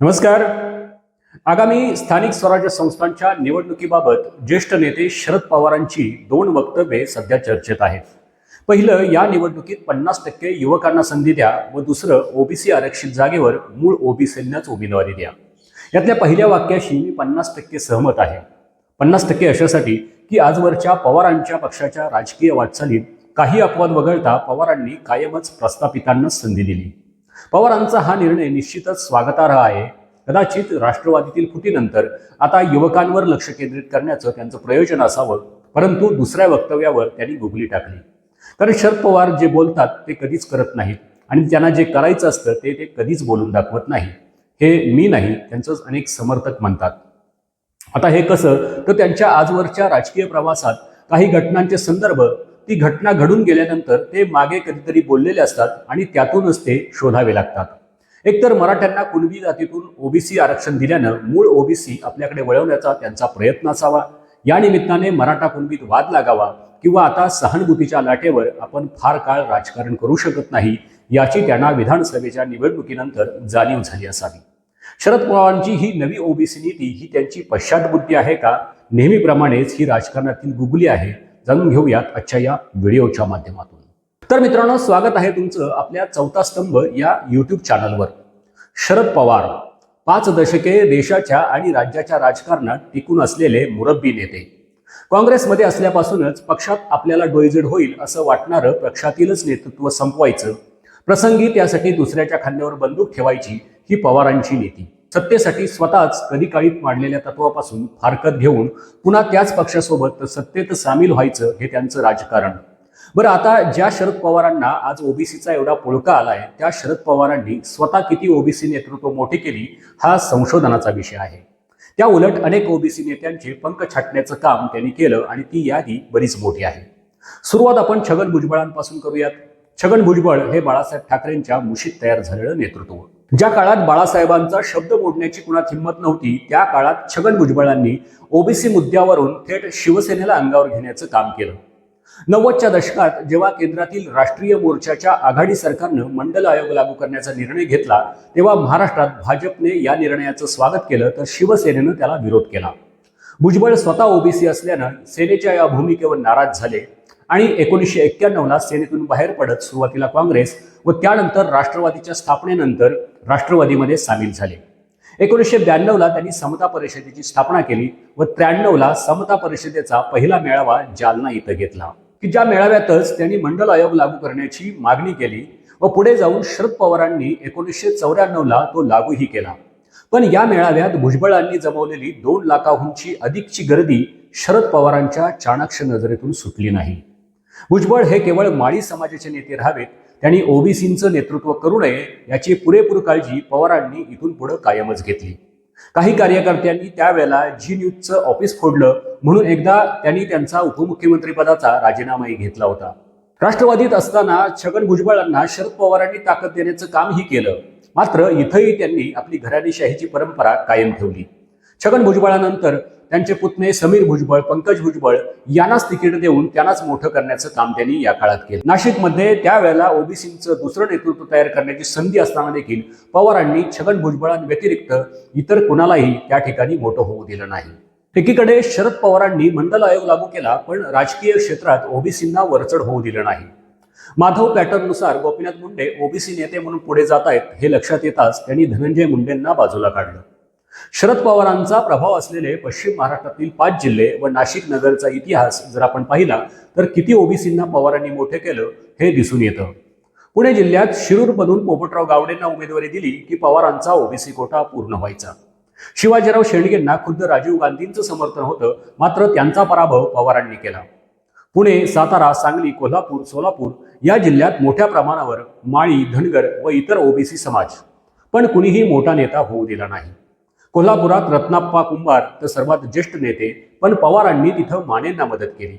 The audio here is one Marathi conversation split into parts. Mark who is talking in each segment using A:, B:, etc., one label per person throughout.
A: नमस्कार. आगामी स्थानिक स्वराज्य संस्थांच्या निवडणुकीबाबत ज्येष्ठ नेते शरद पवारांची दोन वक्तव्ये सध्या चर्चेत आहेत. पहिलं या निवडणुकीत पन्नास टक्के युवकांना संधी द्या व दुसरं ओबीसी आरक्षित जागेवर मूळ ओबीसींनाच उमेदवारी द्या. यातल्या पहिल्या वाक्याशी मी पन्नास टक्के सहमत आहे. पन्नास टक्के अशासाठी की आजवरच्या पवारांच्या पक्षाच्या राजकीय वाटचालीत काही अपवाद वगळता पवारांनी कायमच प्रस्थापितांनाच संधी दिली. पवारांचा हा निर्णय निश्चितच स्वागतार्ह आहे. कदाचित राष्ट्रवादीतील फुटीनंतर आता युवकांवर लक्ष केंद्रित करण्याचं त्यांचं प्रयोजन असावं परंतु दुसऱ्या वक्तव्यावर त्यांनी गुगली टाकली. कारण शरद पवार जे बोलतात ते कधीच करत नाहीत आणि त्यांना जे करायचं असतं ते ते कधीच बोलून दाखवत नाही. हे मी नाही त्यांचंच अनेक समर्थक म्हणतात. आता हे कसं? तर त्यांच्या आजवरच्या राजकीय प्रवासात काही घटनांचे संदर्भ ती घटना घडून गेल्यानंतर ते मागे कधीतरी बोललेले असतात आणि त्यातूनच ते शोधावे लागतात. एकतर मराठ्यांना कुणबी जातीतून ओबीसी आरक्षण दिल्यानं मूळ ओबीसी आपल्याकडे वळवण्याचा त्यांचा प्रयत्न असावा. या निमित्ताने मराठा कुणबीत वाद लागावा किंवा आता सहानुभूतीच्या लाटेवर आपण फार काळ राजकारण करू शकत नाही याची त्यांना विधानसभेच्या निवडणुकीनंतर जाणीव झाली असावी. शरद पवारांची ही नवी ओबीसी नीती ही त्यांची पश्चातबुद्धी आहे का? नेहमीप्रमाणेच ही राजकारणातील गुगली आहे. जाणून घेऊयात आजच्या या व्हिडिओच्या माध्यमातून. तर मित्रांनो स्वागत आहे तुमचं आपल्या चौथा स्तंभ या युट्यूब चॅनलवर शरद पवार पाच दशके देशाच्या आणि राज्याच्या राजकारणात टिकून असलेले मुरब्बी नेते. काँग्रेसमध्ये असल्यापासूनच पक्षात आपल्याला डोईजड होईल असं वाटणारं पक्षातीलच नेतृत्व संपवायचं. प्रसंगी त्यासाठी दुसऱ्याच्या खांद्यावर बंदूक ठेवायची ही पवारांची नीती. सत्तेसाठी स्वतःच कधी काळीत मांडलेल्या तत्वापासून फारकत घेऊन पुन्हा त्याच पक्षासोबत सत्तेत सामील व्हायचं हे त्यांचं राजकारण. बरं आता ज्या शरद पवारांना आज ओबीसीचा एवढा पुळका आलाय त्या शरद पवारांनी स्वतः किती ओबीसी नेतृत्व मोठी केली हा संशोधनाचा विषय आहे. त्या उलट अनेक ओबीसी नेत्यांचे पंख छाटण्याचं काम त्यांनी केलं आणि ती यादी बरीच मोठी आहे. सुरुवात आपण छगन भुजबळांपासून करूयात. छगन भुजबळ हे बाळासाहेब ठाकरेंच्या मुशीत तयार झालेलं नेतृत्व. ज्या काळात बाळासाहेबांचा शब्द मोडण्याची कुणात हिंमत नव्हती त्या काळात छगन भुजबळांनी ओबीसी मुद्द्यावरून थेट शिवसेनेला अंगावर घेण्याचं काम केलं. नव्वदच्या दशकात जेव्हा केंद्रातील राष्ट्रीय मोर्चाच्या आघाडी सरकारनं मंडल आयोग लागू करण्याचा निर्णय घेतला तेव्हा महाराष्ट्रात भाजपने या निर्णयाचं स्वागत केलं तर शिवसेनेनं त्याला विरोध केला. भुजबळ स्वतः ओबीसी असल्यानं सेनेच्या या भूमिकेवर नाराज झाले. आणि एकोणीसशे एक्क्याण्णवला सेनेतून बाहेर पडत सुरुवातीला काँग्रेस व त्यानंतर राष्ट्रवादीच्या स्थापनेनंतर राष्ट्रवादीमध्ये सामील झाले. एकोणीसशे ब्याण्णवला त्यांनी समता परिषदेची स्थापना केली व त्र्याण्णवला समता परिषदेचा पहिला मेळावा जालना इथं घेतला. की ज्या मेळाव्यातच त्यांनी मंडल आयोग लागू करण्याची मागणी केली व पुढे जाऊन शरद पवारांनी एकोणीसशे चौऱ्याण्णवला तो लागूही केला. पण या मेळाव्यात भुजबळांनी जमवलेली दोन लाखाहूनची अधिकची गर्दी शरद पवारांच्या चाणाक्ष नजरेतून सुटली नाही. भुजबळ हे केवळ माळी समाजाचे नेते राहावेत त्यांनी ओबीसींचं नेतृत्व करू नये याची पुरेपूर काळजी पवारांनी इथून पुढे कायमच घेतली. काही कार्यकर्त्यांनी त्यावेळेला जी न्यूजचं ऑफिस फोडलं म्हणून एकदा त्यांनी त्यांचा उपमुख्यमंत्रीपदाचा राजीनामाही घेतला होता. राष्ट्रवादीत असताना छगन भुजबळांना शरद पवारांनी ताकद देण्याचं कामही केलं. मात्र इथंही त्यांनी आपली घराणेशाहीची परंपरा कायम ठेवली. छगन भुजबळानंतर त्यांचे पुतणे समीर भुजबळ पंकज भुजबळ यांनाच तिकीट देऊन त्यांनाच मोठं करण्याचं काम त्यांनी या काळात केलं. नाशिकमध्ये त्यावेळेला ओबीसीचं दुसरं नेतृत्व तयार करण्याची संधी असताना देखील पवारांनी छगन भुजबळांव्यतिरिक्त इतर कुणालाही त्या ठिकाणी मोठं होऊ दिलं नाही. एकीकडे शरद पवारांनी मंडल आयोग लागू केला पण राजकीय क्षेत्रात ओबीसींना वरचढ होऊ दिलं नाही. माधव पॅटर्ननुसार गोपीनाथ मुंडे ओबीसी नेते म्हणून पुढे जात आहेत हे लक्षात येताच त्यांनी धनंजय मुंडेंना बाजूला काढलं. शरद पवारांचा प्रभाव असलेले पश्चिम महाराष्ट्रातील पाच जिल्हे व नाशिक नगरचा इतिहास जर आपण पाहिला तर किती ओबीसींना पवारांनी मोठे केलं हे दिसून येतं. पुणे जिल्ह्यात शिरूरमधून पोपटराव गावडेंना उमेदवारी दिली की पवारांचा ओबीसी कोटा पूर्ण व्हायचा. शिवाजीराव शेंडगेंना खुद्द राजीव गांधींचं समर्थन होतं मात्र त्यांचा पराभव पवारांनी केला. पुणे सातारा सांगली कोल्हापूर सोलापूर या जिल्ह्यात मोठ्या प्रमाणावर माळी धनगर व इतर ओबीसी समाज. पण कुणीही मोठा नेता होऊ दिला नाही. कोल्हापुरात रत्नाप्पा कुंभार तर सर्वात ज्येष्ठ नेते पण पवारांनी तिथं मानेंना मदत केली.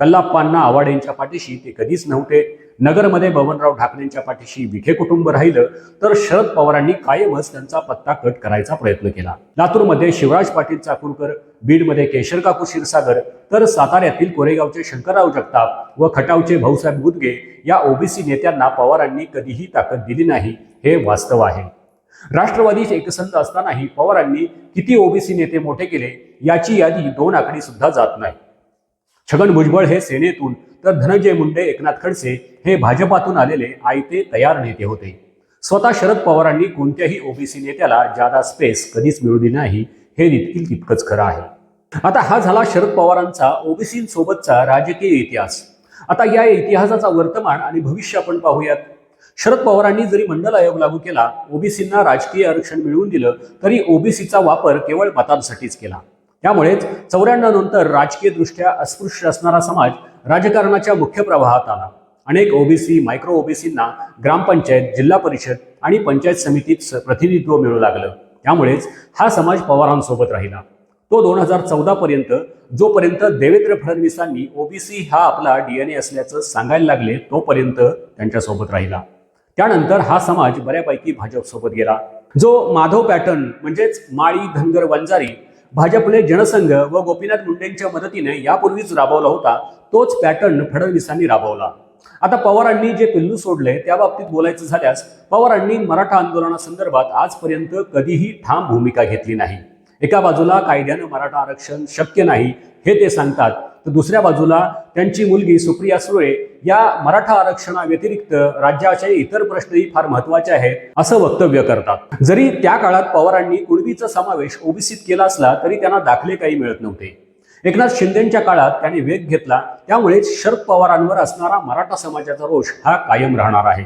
A: कल्लाप्पांना आवाडेंच्या पाठीशी ते कधीच नव्हते. नगरमध्ये बबनराव ठाकरेंच्या पाठीशी विखे कुटुंब राहिलं तर शरद पवारांनी कायमच त्यांचा पत्ता कट करायचा प्रयत्न केला. लातूरमध्ये शिवराज पाटील चाकूरकर बीडमध्ये केशर काकू क्षीरसागर तर साताऱ्यातील कोरेगावचे शंकरराव जगताप व खटावचे भाऊसाहेब गुदगे या ओबीसी नेत्यांना पवारांनी कधीही ताकद दिली नाही हे वास्तव आहे. राष्ट्रवादी एकसंध असतानाही पवारांनी किती ओबीसी नेते मोठे केले याची यादी दोन आकडी सुद्धा जात नाही. छगन भुजबळ हे सेनेतून तर धनंजय मुंडे एकनाथ खडसे हे भाजपातून आलेले आयते तयार नेते होते. स्वतः शरद पवारांनी कोणत्याही ओबीसी नेत्याला जादा स्पेस कधीच मिळू दिली नाही हे देखील तितकंच खरं आहे. आता हा झाला शरद पवारांचा ओबीसींसोबतचा राजकीय इतिहास. आता या इतिहासाचा वर्तमान आणि भविष्य आपण पाहूयात. शरद पवारांनी जरी मंडल आयोग लागू केला ओबीसींना राजकीय आरक्षण मिळवून दिलं तरी ओबीसीचा वापर केवळ मतांसाठीच केला. त्यामुळेच चौऱ्याण्णव नंतर राजकीयदृष्ट्या अस्पृश्य असणारा समाज राजकारणाच्या मुख्य प्रवाहात आला. अनेक ओबीसी मायक्रो ओबीसींना ग्रामपंचायत जिल्हा परिषद आणि पंचायत समितीत स- प्रतिनिधित्व मिळू लागलं. त्यामुळेच हा समाज पवारांसोबत राहिला. तो दोन हजार चौदा पर्यंत जोपर्यंत देवेंद्र फडणवीसांनी ओबीसी हा आपला डीएनए असल्याचं सांगायला लागले तोपर्यंत त्यांच्यासोबत राहिला. त्यानंतर हा समाज बऱ्यापैकी भाजपसोबत गेला. जो माधव पॅटर्न म्हणजेच माळी धनगर वंजारी भाजपने जनसंघ व गोपीनाथ मुंडेंच्या मदतीने यापूर्वीच राबवला होता तोच पॅटर्न फडणवीसांनी राबवला. आता पवारांनी जे पिल्लू सोडले त्या बाबतीत बोलायचं झाल्यास पवारांनी मराठा आंदोलनासंदर्भात आजपर्यंत कधीही ठाम भूमिका घेतली नाही. एका बाजूला कायद्यानं मराठा आरक्षण शक्य नाही हे ते सांगतात तर दुसऱ्या बाजूला त्यांची मुलगी सुप्रिया सुळे या मराठा आरक्षणाव्यतिरिक्त राज्याचे इतर प्रश्नही फार महत्त्वाचे आहेत असं वक्तव्य करतात. जरी त्या काळात पवारांनी कुणबीचा समावेश ओबीसीत केला असला तरी त्यांना दाखले काही मिळत नव्हते. एकनाथ शिंदेच्या काळात त्यांनी वेग घेतला त्यामुळे शरद पवारांवर असणारा मराठा समाजाचा रोष हा कायम राहणार आहे.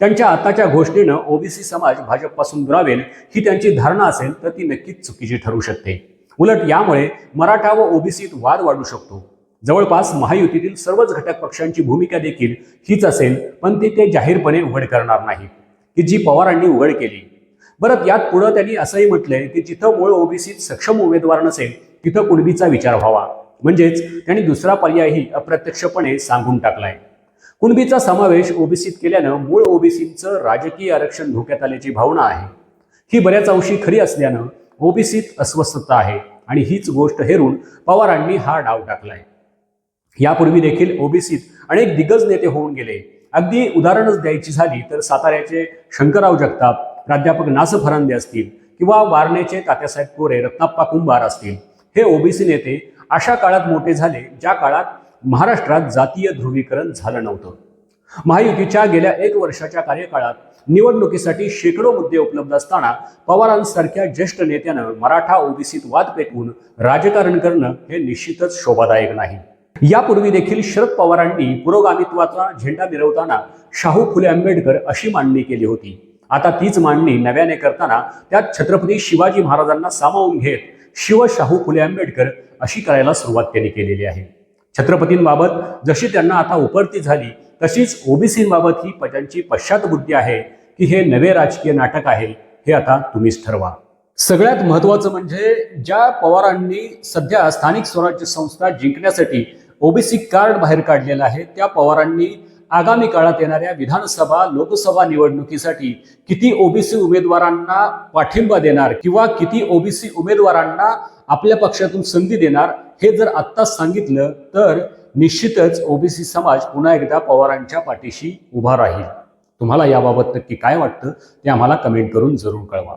A: त्यांच्या आताच्या घोषणेनं ओबीसी समाज भाजपपासून दुरावेल ही त्यांची धारणा असेल तर ती नक्कीच चुकीची ठरू शकते. उलट यामुळे मराठा व ओबीसीत वाद वाढू शकतो. जवळपास महायुतीतील सर्वच घटक पक्षांची भूमिका देखील हीच असेल पण ते ते जाहीरपणे उघड करणार नाही की जी पवारांनी उघड केली. बरं यात पुढं त्यांनी असंही म्हटलंय की जिथं मूळ ओबीसीत सक्षम उमेदवार नसेल तिथं कुणबीचा विचार व्हावा. म्हणजेच त्यांनी दुसरा पर्यायही अप्रत्यक्षपणे सांगून टाकलाय. कुणबीचा समावेश ओबीसीत केल्यानं मूळ ओबीसीचं राजकीय आरक्षण धोक्यात आल्याची भावना आहे. ही बऱ्याच अंशी खरी असल्यानं ओबीसीत अस्वस्थता आहे आणि हीच गोष्ट हेरून पवारांनी हा डाव टाकलाय. यापूर्वी देखील ओबीसीत अनेक दिग्गज नेते होऊन गेले. अगदी उदाहरणच द्यायची झाली तर साताऱ्याचे शंकरराव जगताप प्राध्यापक नास फरांदे असतील किंवा वारणेचे तात्यासाहेब कोरे रत्नाप्पा कुंभार असतील. हे ओबीसी नेते अशा काळात मोठे झाले ज्या काळात महाराष्ट्रात जातीय ध्रुवीकरण झालं नव्हतं. महायुतीच्या गेल्या एक वर्षाच्या कार्यकाळात निवडणुकीसाठी शेकडो मुद्दे उपलब्ध असताना पवारांसारख्या ज्येष्ठ नेत्यानं मराठा ओबीसीत वाद पेटवून राजकारण करणं हे निश्चितच शोभादायक नाही. यापूर्वी देखील शरद पवारांनी पुरोगामित्वाचा झेंडा मिरवताना शाहू फुले आंबेडकर अशी मांडणी केली होती. आता तीच मांडणी नव्याने करताना त्यात छत्रपती शिवाजी महाराजांना सामावून घेत शिव शाहू फुले आंबेडकर अशी करायला सुरुवात त्यांनी केलेली आहे. छत्रपतींबाबत जशी त्यांना आता उपरती झाली तशीच ओबीसींबाबत ही त्यांची पश्चातबुद्धी आहे की हे नवे राजकीय नाटक आहे हे आता तुम्हीच ठरवा. सगळ्यात महत्वाचं म्हणजे ज्या पवारांनी सध्या स्थानिक स्वराज्य संस्था जिंकण्यासाठी ओबीसी कार्ड बाहेर काढलेलं आहे. त्या पवारांनी आगामी काळात येणाऱ्या विधानसभा लोकसभा निवडणुकीसाठी किती ओबीसी उमेदवारांना पाठिंबा देणार किंवा किती ओबीसी उमेदवारांना आपल्या पक्षातून संधी देणार हे जर आत्ताच सांगितलं तर निश्चितच ओबीसी समाज पुन्हा एकदा पवारांच्या पाठीशी उभा राहील. तुम्हाला याबाबत नक्की काय वाटतं ते आम्हाला कमेंट करून जरूर कळवा.